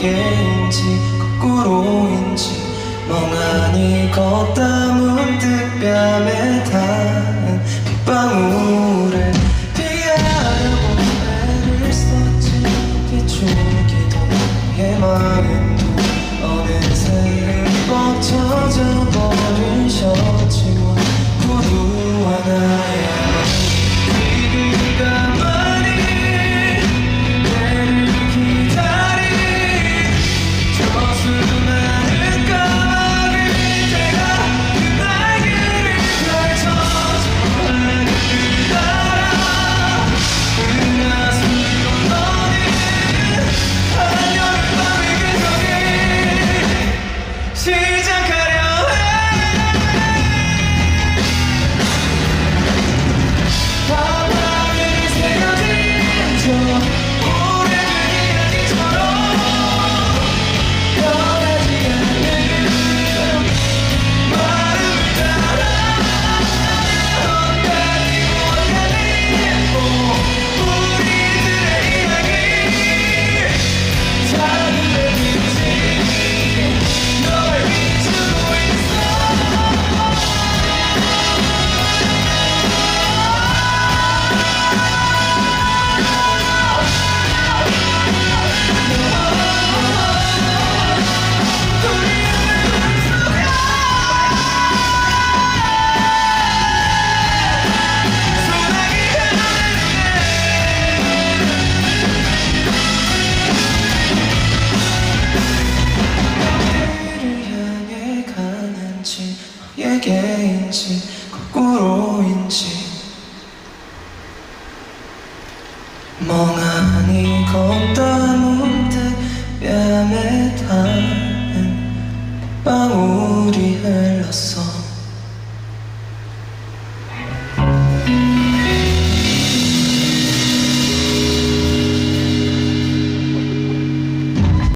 날개인지? 거꾸로인지 멍하니 걷다 문득 뺨에 닿아. 거꾸로인지 멍하니 걷다 문득 뺨에 닿는 방울이 흘렀어.